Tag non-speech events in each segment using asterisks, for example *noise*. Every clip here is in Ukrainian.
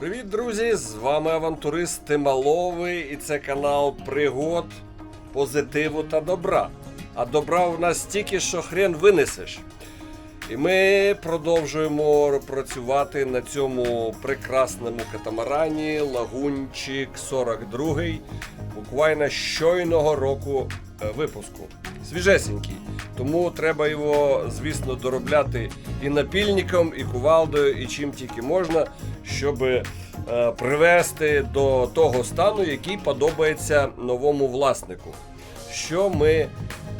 Привіт, друзі! З вами авантурист Тималовий і це канал пригод, позитиву та добра. А добра у нас стільки, що хрен винесеш. І ми продовжуємо працювати на цьому прекрасному катамарані Лагунчик 42 буквально щойного року е, випуску. Свіжесенький. Тому треба його, звісно, доробляти і напільником, і кувалдою, і чим тільки можна, щоб е, привести до того стану, який подобається новому власнику. Що ми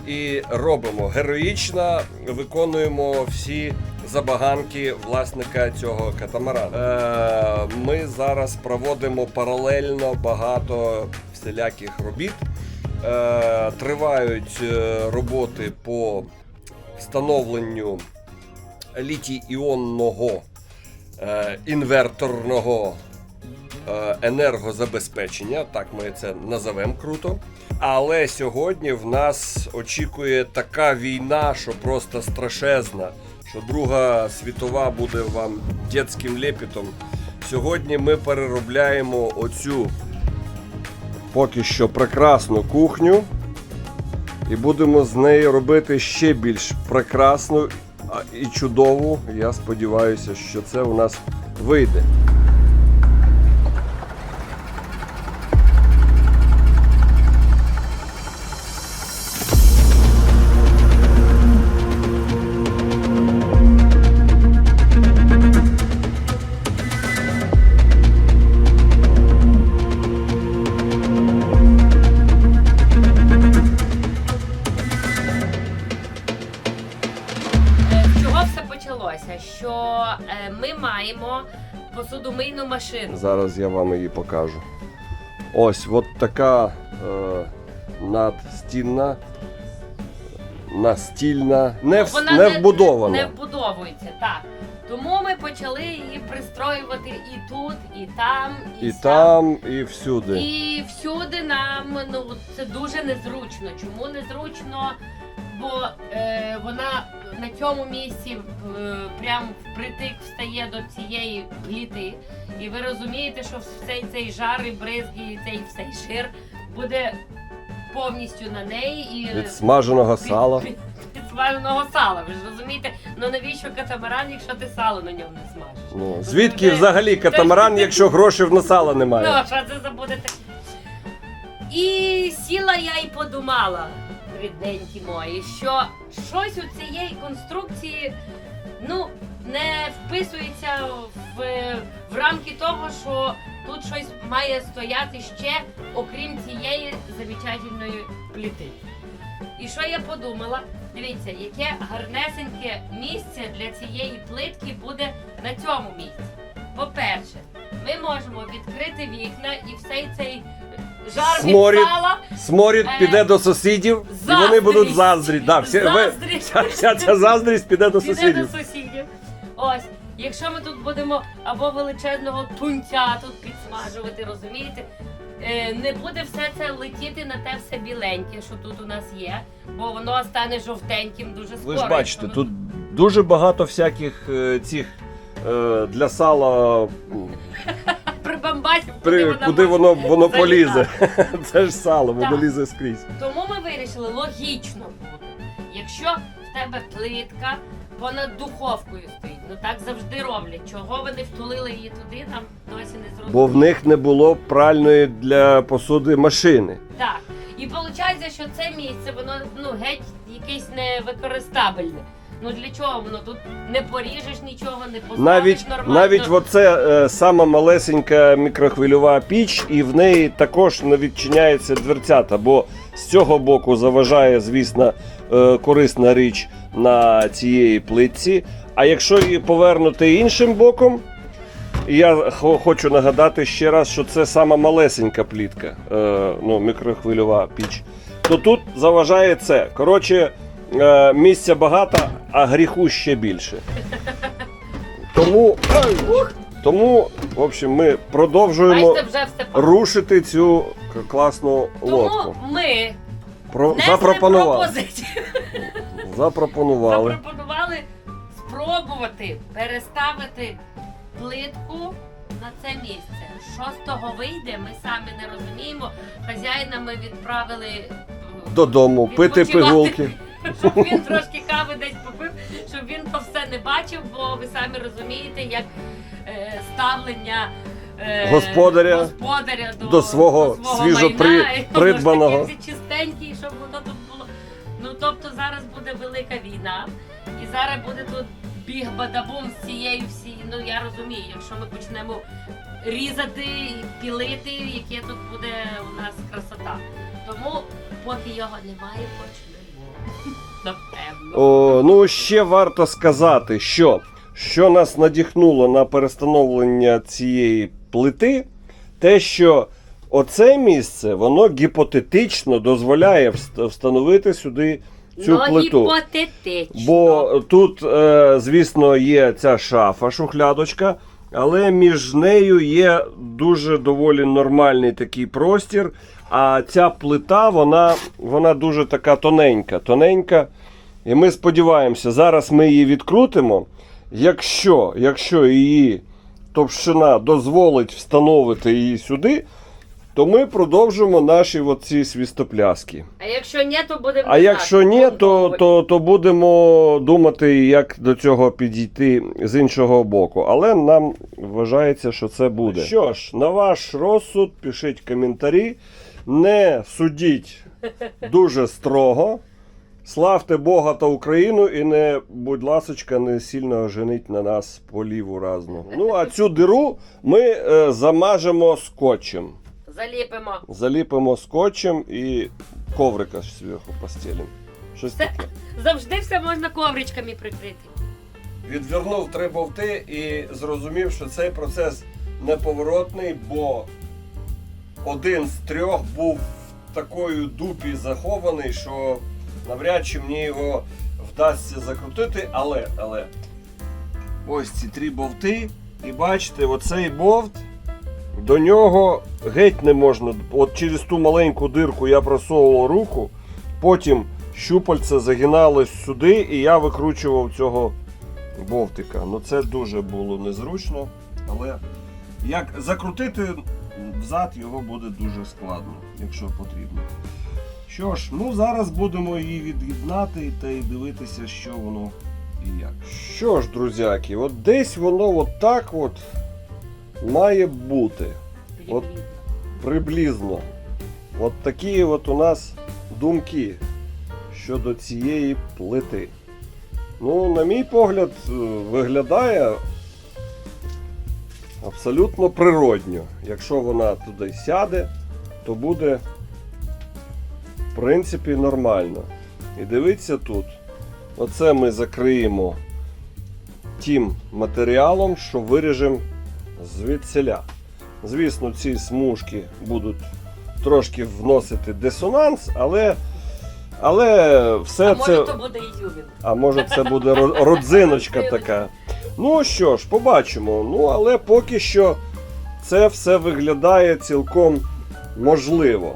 і робимо. Героїчно виконуємо всі забаганки власника цього катамарану. Е, ми зараз проводимо паралельно багато всіляких робіт. Е, тривають е, роботи по встановленню літій-іонного е, інверторного е, енергозабезпечення, так ми це називемо круто. Але сьогодні в нас очікує така війна, що просто страшезна, що Друга світова буде вам дитським лепітом. Сьогодні ми переробляємо оцю поки що прекрасну кухню і будемо з неї робити ще більш прекрасну і чудову. Я сподіваюся, що це у нас вийде. Машину. Зараз я вам її покажу. Ось от така е, надстінна, настільна, не, в, Вона не вбудована. Не вбудовується, так. Тому ми почали її пристроювати і тут, і там, і, І там, і всюди. І всюди нам ну це дуже незручно. Чому незручно? Бо е, вона на цьому місці е, прям впритик встає до цієї пліти. І ви розумієте, що цей цей жар і бризги, і цей цей шир буде повністю на неї і Від смаженого сала. від- від смаженого сала. Ви ж розумієте? Ну навіщо катамаран, якщо ти сало на ньому не смажеш? Ну, звідки Це- взагалі катамаран, якщо грошей на сало Ну, немає? а що це забудете? І сіла я і подумала, рідненькі мої, що щось у цієї конструкції ну, не вписується в, в рамки того, що тут щось має стояти ще, окрім цієї замечательної пліти. І що я подумала? Дивіться, яке гарнесеньке місце для цієї плитки буде на цьому місці. По-перше, ми можемо відкрити вікна і все цей жар Сморід. від сала Сморід Е, піде до сусідів, і вони заздрість. будуть заздрі. Да, всі, ви, Заздрість. *laughs* вся, вся ця заздрість піде до піде сусідів. до сусідів. Ось, якщо ми тут будемо або величезного тунця тут підсмажувати, розумієте? Е, не буде все це летіти на те все біленьке, що тут у нас є, бо воно стане жовтеньким дуже скоро. Ви ж бачите, якщо ми тут дуже багато всяких е, цих е, для сала м, прибамбасів, при, вона куди може воно, воно залітати. полізе. *laughs* Це ж сало, воно Так. лізе скрізь. Тому ми вирішили логічно буде. Якщо в тебе плитка понад духовкою стоїть, ну так завжди роблять. Чого ви не втулили її туди, нам досі не зрозуміло. Бо в них не було пральної для посуди машини. Так. І виходить, що це місце, воно ну геть якесь невикористабельне. Ну для чого воно тут не поріжеш нічого, не поставиш Навіть нормально. навіть оце е, сама малесенька мікрохвильова піч, і в неї також не відчиняється дверцята, бо з цього боку заважає, звісно, е, корисна річ на цієї плитці. А якщо її повернути іншим боком, я хочу нагадати ще раз, що це сама малесенька плітка, е, ну, мікрохвильова піч, то тут заважає це. Коротше, е, місця багато, а гріху ще більше. Тому, тому в общем, ми продовжуємо Бачите, вже все по- рушити цю к- класну лодку. Тому ми Про, внесли запропонували. пропозицію. Запропонували. Запропонували спробувати переставити плитку на це місце. Що з того вийде, ми самі не розуміємо. Хазяїна ми відправили м, Додому пити відпочивати, пигулки. Щоб він трошки кави десь попив, щоб він то все не бачив, бо ви самі розумієте, як е, ставлення. е, Господаря господаря до, до свого свіжо при- майна, і воно ж придбаного. таке всі чистенькі, щоб воно тут було. Ну тобто зараз буде велика війна, і зараз буде тут біг бадабум з цією всі. Ну я розумію, якщо ми почнемо різати пілити, яке тут буде у нас красота. Тому поки його немає, почнемо. О, ну ще варто сказати, що, що нас надихнуло на перестановлення цієї плити, те, що оце місце воно гіпотетично дозволяє встановити сюди цю ну, плиту. гіпотетично. Бо тут, е, звісно, є ця шафа, шухлядочка, але між нею є дуже доволі нормальний такий простір. А ця плита, вона, вона дуже така тоненька, тоненька. І ми сподіваємося, зараз ми її відкрутимо. Якщо, якщо її товщина дозволить встановити її сюди, то ми продовжимо наші оці свістопляски. А якщо ні, то будемо. А якщо ні, то, то, то будемо думати, як до цього підійти з іншого боку. Але нам вважається, що це буде. Що ж, на ваш розсуд, пишіть коментарі, не судіть дуже строго. Славте Бога та Україну і не, будь ласочка, не сильно женіть на нас по ліву разну. Ну, а цю диру ми е, замажемо скотчем. заліпимо. Заліпимо скотчем і коврика зверху постелимо. Щось Все. таке. Завжди все можна ковричками прикрити. Відвернув три болти і зрозумів, що цей процес неповоротний, бо один з трьох був в такої дупі захований, що навряд чи мені його вдасться закрутити, але, але ось ці три болти, і бачите, оцей болт, до нього геть не можна. От через ту маленьку дирку я просовував руку, потім щупальце загиналось сюди, і я викручував цього болтика. Ну це дуже було незручно, але як закрутити взад його буде дуже складно, якщо потрібно. Що ж, ну зараз будемо її від'єднати та й дивитися, що воно і як. Що ж, друзяки, от десь воно от так от має бути. От. Приблизно. От такі от у нас думки щодо цієї плити. Ну, на мій погляд, е, виглядає абсолютно природньо. Якщо вона туди сяде, то буде в принципі нормально. І дивіться тут. Оце ми закриємо тим матеріалом, що виріжемо звідсіля. Звісно, ці смужки будуть трошки вносити дисонанс, але, але все а це. може то буде Ізюмін. А може це буде родзиночка така. Ну що ж, побачимо. Ну, але поки що це все виглядає цілком можливо.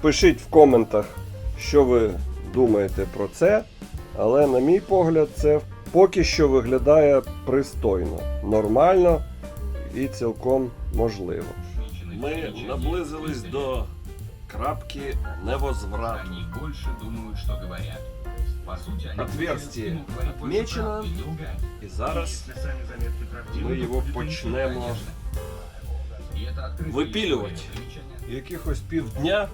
Пишіть в коментах, що ви думаєте про це. Але, на мій погляд, це поки що виглядає пристойно, нормально і цілком можливо. Ми наблизились до крапки невозврату. Они больше думают, что говорят. По сути, они Отверстие ему говорят больше отмечено. правды и не лгать. І зараз Если сами заметки правдивы, ми то його будет почнемо конечно. И это открытое Випілювати. замечание. якихось півдня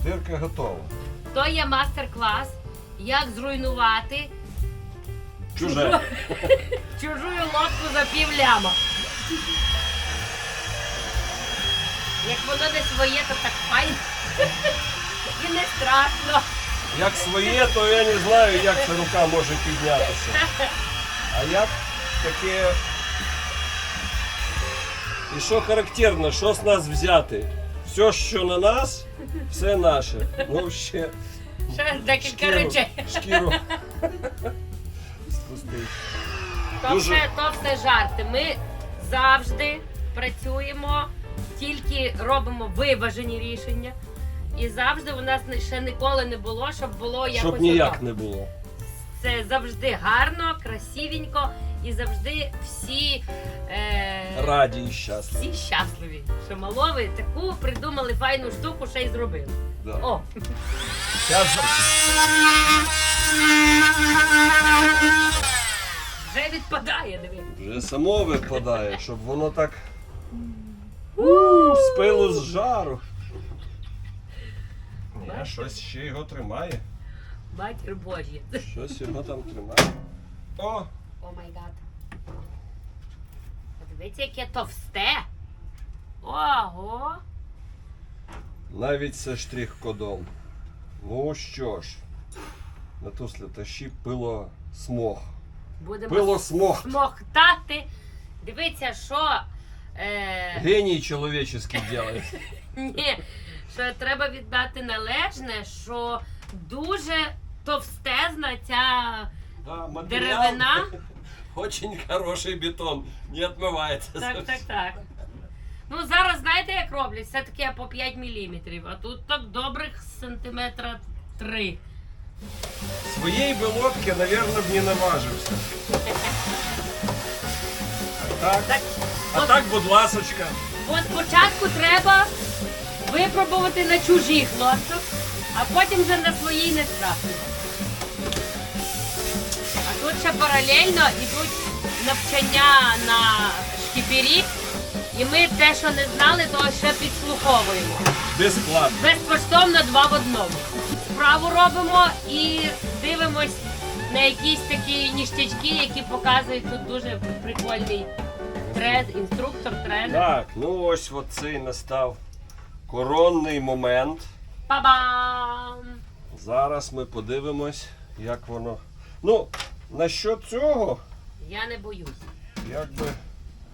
і дирка готова. То є мастер-клас, як зруйнувати Чуже. *laughs* чужую лодку за пів ляма. Як воно не своє, то так файно. І не страшно. Як своє, то я не знаю, як ця рука може піднятися. А як таке. І що характерно, що з нас взяти? Все, що на нас, все наше. Ну ще Ще декілька шкіру, речей. шкіру. спустити. То, Дуже- все, то все жарти. Ми завжди працюємо, тільки робимо виважені рішення. І завжди у нас ще ніколи не було, щоб було якось. Щоб ніяк не було. це завжди гарно, красивенько і завжди всі, е, Раді і щасливі. всі щасливі. Що малови таку придумали файну штуку, ще й зробили. Да. О, Щас... вже відпадає, диви. Вже само випадає, щоб воно так у, з пилу з жару. Ні, щось ще його тримає. Матір Божі. Щось його там тримає. О! О май гад. Подивіться, яке товсте. Ого. Навіть це штрих-кодом. Ну що ж, Натусля, тащи пило смог. Будемо Пило смог. смоктати. Дивіться, що. Е, Геній чоловічий делает. *laughs* ні, що треба віддати належне, що дуже товстезна ця Да, деревина. *laughs* Очень хороший бетон. Не отмивається. Так, так, так. Ну зараз знаєте, як роблять? Все таки по 5 мм, а тут так добрих сантиметра 3. Своєї белотки, наверное, б не наважився. *laughs* Так, Так, а от, так, будь ласочка. от спочатку треба випробувати на чужих лодках, а потім вже на своїй не страшно. А тут ще паралельно йдуть навчання на шкіпері, і ми те, що не знали, то ще підслуховуємо. Безплатно. Безкоштовно два в одному. Справу робимо і дивимось на якісь такі ніштячки, які показують тут дуже прикольний тред, інструктор, тренер. Так, ну ось оцей настав коронний момент. Па-бам! Зараз ми подивимось, як воно. Ну, насчет цього, Я не боюсь. якби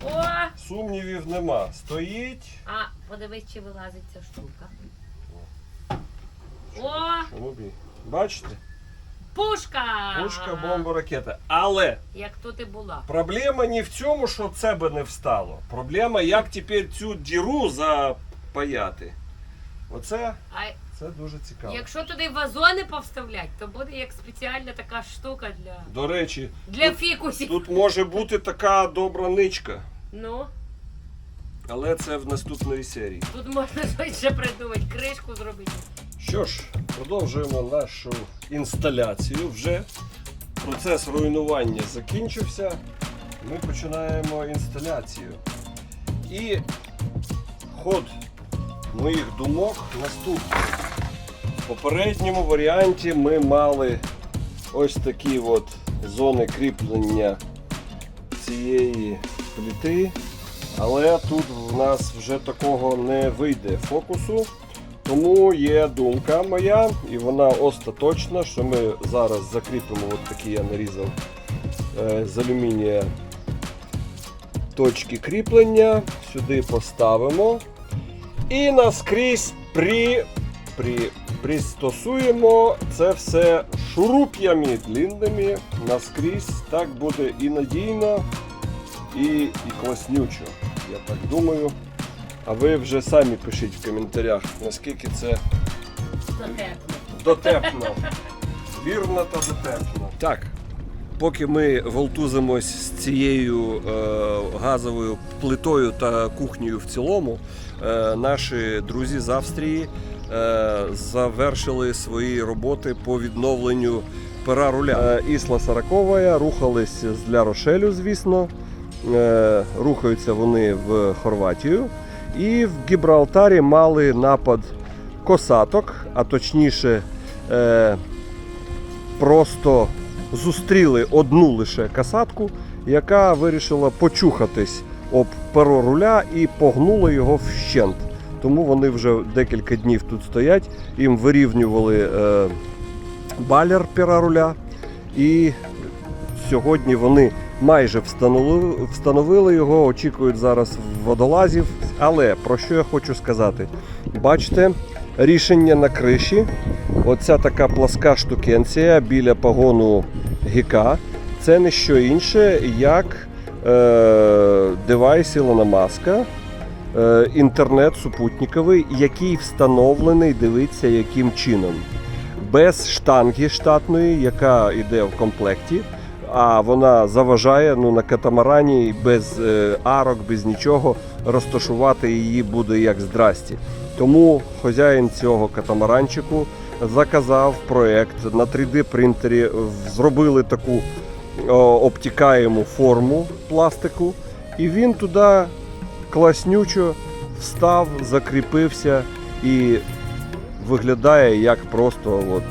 О! сумнівів нема. Стоїть. А, подивись, чи вилазить ця штука. О! Чому б? Бачите? Пушка! Пушка, бомба, ракета. Але Як тут і була. проблема не в цьому, що це би не встало. Проблема, як тепер цю діру запаяти. Оце А це дуже цікаво. якщо туди вазони повставлять, то буде як спеціальна така штука для, До речі, для тут, фікусів. тут може бути така добра ничка, Ну, але це в наступної серії. тут можна щось *laughs* ще придумати, кришку зробити. Що ж, продовжуємо нашу інсталяцію. Вже процес руйнування закінчився. Ми починаємо інсталяцію. І ход моїх думок наступний. В попередньому варіанті ми мали ось такі от зони кріплення цієї пліти. Але тут в нас вже такого не вийде фокусу. Тому є думка моя, і вона остаточна, що ми зараз закріпимо, от такі я нарізав е, з алюмінія точки кріплення, сюди поставимо. І наскрізь при, при, пристосуємо це все шуруп'ями длинними наскрізь. Так буде і надійно, і, і класнючо. Я так думаю. А ви вже самі пишіть в коментарях, наскільки це Дотепно. дотепно. Вірно та дотепно. Так. Поки ми волтузимось з цією е, газовою плитою та кухнею в цілому, е, наші друзі з Австрії е, завершили свої роботи по відновленню пера руля. Е, Ісла Саракова рухались з Ля Рошелю, звісно. Е, рухаються вони в Хорватію. І в Гібралтарі мали напад косаток, а точніше, е, просто зустріли одну лише касатку, яка вирішила почухатись об перо руля і погнула його вщент. Тому вони вже декілька днів тут стоять, їм вирівнювали е, балер пера руля. І сьогодні вони майже встановили, встановили його, очікують зараз водолазів. Але про що я хочу сказати? Бачите, рішення на криші. Оця така пласка штукенція біля погону гіка. Це не що інше, як е, девайс Ілона Маска, е, інтернет супутниковий, який встановлений, дивиться яким чином. без штанги штатної, яка йде в комплекті. А вона заважає ну, на катамарані без е, арок, без нічого розташувати її буде як здрасті. Тому хазяїн цього катамаранчику заказав проект на 3D принтері, зробили таку о, обтікаєму форму пластику, і він туди класнючо встав, закріпився і виглядає як просто от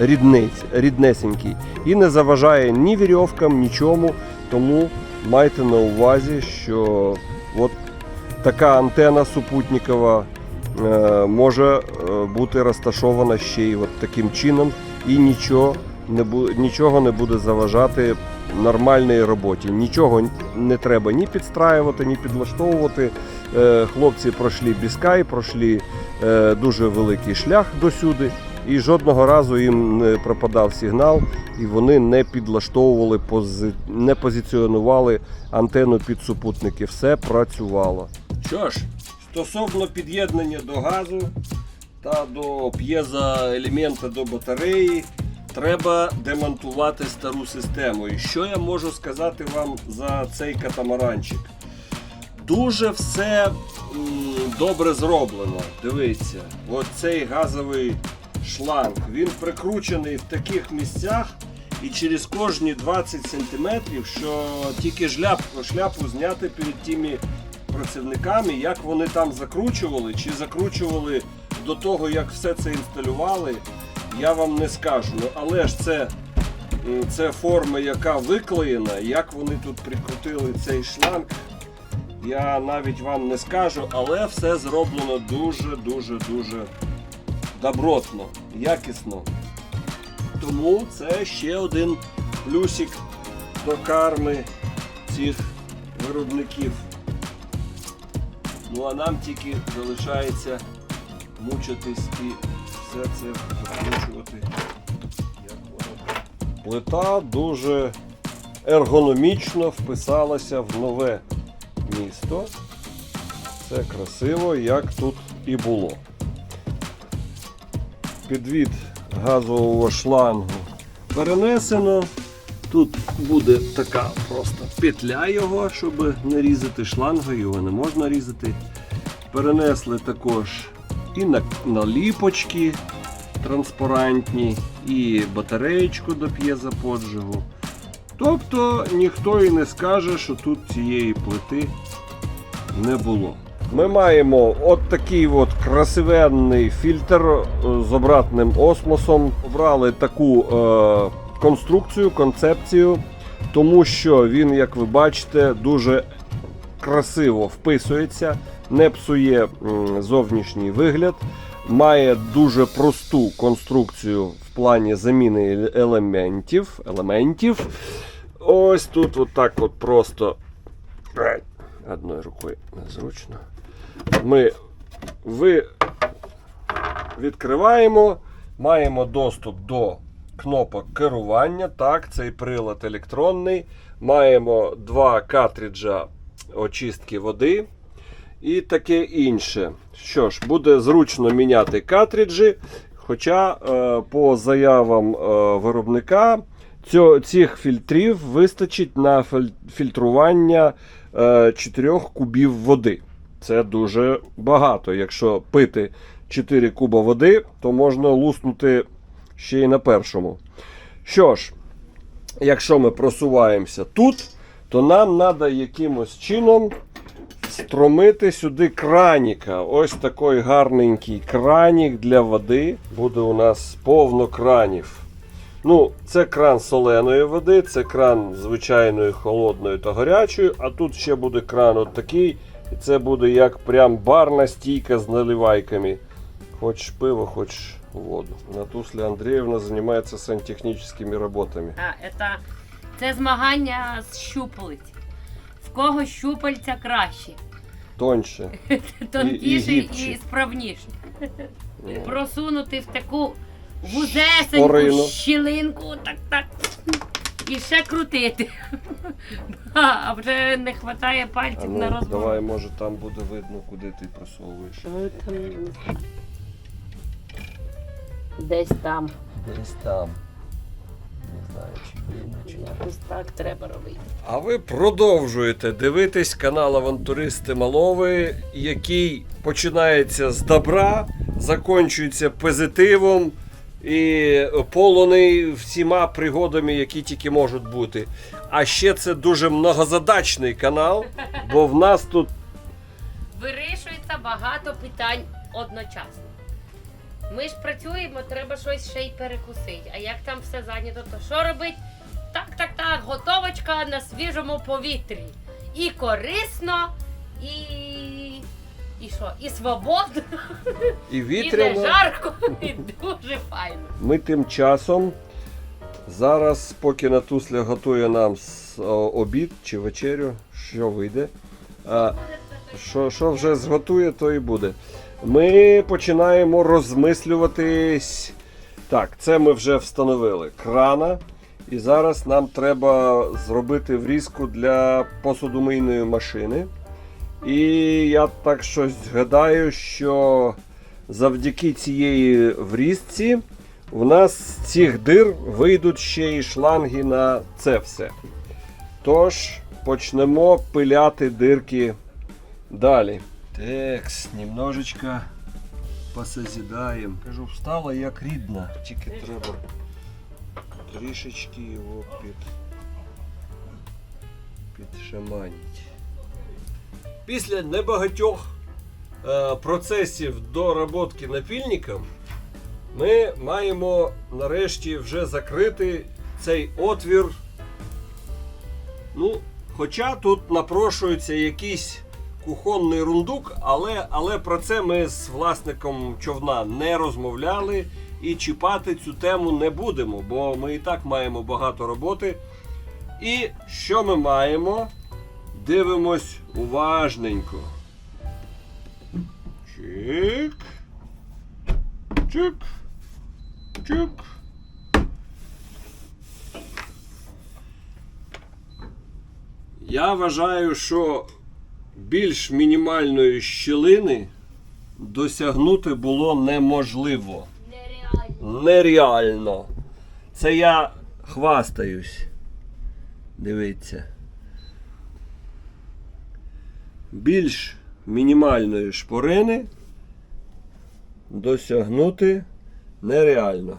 рідниць, ріднесенький. І не заважає ні вірьовкам, нічому. Тому майте на увазі, що от така антена супутникова е, може е, бути розташована ще й от таким чином, і нічого не, нічого не буде заважати нормальній роботі. Нічого не треба ні підстраювати, ні підлаштовувати. Е, Хлопці пройшли Біскай, пройшли дуже великий шлях досюди, і жодного разу їм не пропадав сигнал, і вони не підлаштовували, не позиціонували антенну під супутники. Все працювало. Що ж, стосовно під'єднання до газу та до п'єзоелемента до батареї, треба демонтувати стару систему. І що я можу сказати вам за цей катамаранчик? Дуже все добре зроблено. Дивіться, от цей газовий шланг. Він прикручений в таких місцях і через кожні 20 сантиметрів, що тільки шляпу, шляпу зняти перед тими працівниками, як вони там закручували, чи закручували до того, як все це інсталювали, я вам не скажу. Ну, але ж це, це форма, яка виклеєна, як вони тут прикрутили цей шланг. Я навіть вам не скажу, але все зроблено дуже, дуже, дуже добротно, якісно. Тому це ще один плюсик до карми цих виробників. Ну а нам тільки залишається мучитись і все це викручувати. Плита дуже ергономічно вписалася в нове місто. Це красиво, як тут і було. Підвід газового шлангу перенесено. Тут буде така просто петля його, щоб не різати шлангу, його не можна різати. Перенесли також і на, наліпочки транспарантні, і батареєчку до п'єзоподжигу. Тобто ніхто і не скаже, що тут цієї плити не було. Ми маємо от такий от красивенний фільтр е, з обратним осмосом. Обрали таку е, конструкцію, концепцію, тому що він, як ви бачите, дуже красиво вписується, не псує зовнішній вигляд, має дуже просту конструкцію в плані заміни елементів. елементів. Ось тут отак от просто одною рукою незручно. Ми ви відкриваємо, маємо доступ до кнопок керування. Так, цей прилад електронний. Маємо два картриджа очистки води і таке інше. Що ж, буде зручно міняти картриджі. Хоча, е, по заявам е, виробника, цих фільтрів вистачить на фільтрування е, 4 кубів води. Це дуже багато. Якщо пити 4 куба води, то можна луснути ще й на першому. Що ж, якщо ми просуваємося тут, то нам треба якимось чином встромити сюди краніка. Ось такий гарненький кранік для води. Буде у нас повно кранів. Ну, це кран соленої води, це кран звичайної холодної та гарячої, а тут ще буде кран от такий. І це буде як прям барна стійка з наливайками. Хоч пиво, хоч воду. Натусля Андріївна займається сантехнічними роботами. А, это, це змагання з щупалець. В кого щупальця краще, Тоньше. *laughs* тонкіше і, гібче. справніше. Ну. Просунути в таку вузесеньку щілинку, так так. І ще крутити. *laughs* А вже не вистачає А пальців ну, на розбор. давай, може там буде видно, куди ти просовуєш. Десь там. Десь там. Не знаю, чи видно, чи ні. Якось так треба робити. А ви продовжуєте дивитись канал Авантуристи Малови, який починається з добра, закінчується позитивом і полоний всіма пригодами, які тільки можуть бути. А ще це дуже многозадачний канал, бо в нас тут Вирішується багато питань одночасно. Ми ж працюємо, треба щось ще й перекусити. А як там все зайнято, то що робить? Так, так, так, готовочка на свіжому повітрі. І корисно, що? І свободно, і і не жарко, і дуже файно. Ми тим часом зараз, поки Натусля готує нам обід чи вечерю, що вийде. А, що, що вже зготує, то і буде. Ми починаємо розмислюватись. Так, це ми вже встановили крана. І зараз нам треба зробити врізку для посудомийної машини. І я так щось згадаю, що завдяки цієї врізці у нас з цих дир вийдуть ще й шланги на це все. Тож почнемо пиляти дирки далі. Текс, немножечко посозідаємо. Кажу, встала як рідна, тільки треба трішечки його під, підшаманити. Після небагатьох е, процесів доработки напільником ми маємо нарешті вже закрити цей отвір. Ну, хоча тут напрошується якийсь кухонний рундук, але, але про це ми з власником човна не розмовляли і чіпати цю тему не будемо, бо ми і так маємо багато роботи. І що ми маємо? Дивимось уважненько. Чик. Чик. Чик. Я вважаю, що більш мінімальної щілини досягнути було неможливо. Нереально. Нереально. Це я хвастаюсь. Дивіться. Більш мінімальної шпорини досягнути нереально.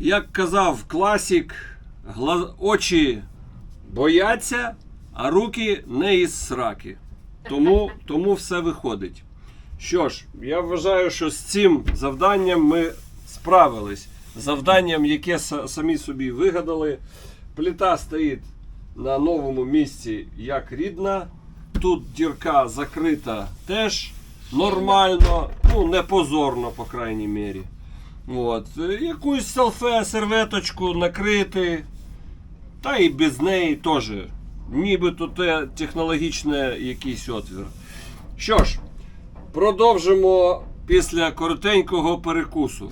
Як казав класік, очі бояться, а руки не із сраки. Тому, тому все виходить. Що ж, я вважаю, що з цим завданням ми справились. Завданням, яке самі собі вигадали. Плита стоїть на новому місці як рідна. Тут дірка закрита теж нормально, ну не позорно, по крайній мірі. От. Якусь селфе, серветочку накрити. Та і без неї теж. Нібито те технологічне якийсь отвір. Що ж, продовжимо після коротенького перекусу.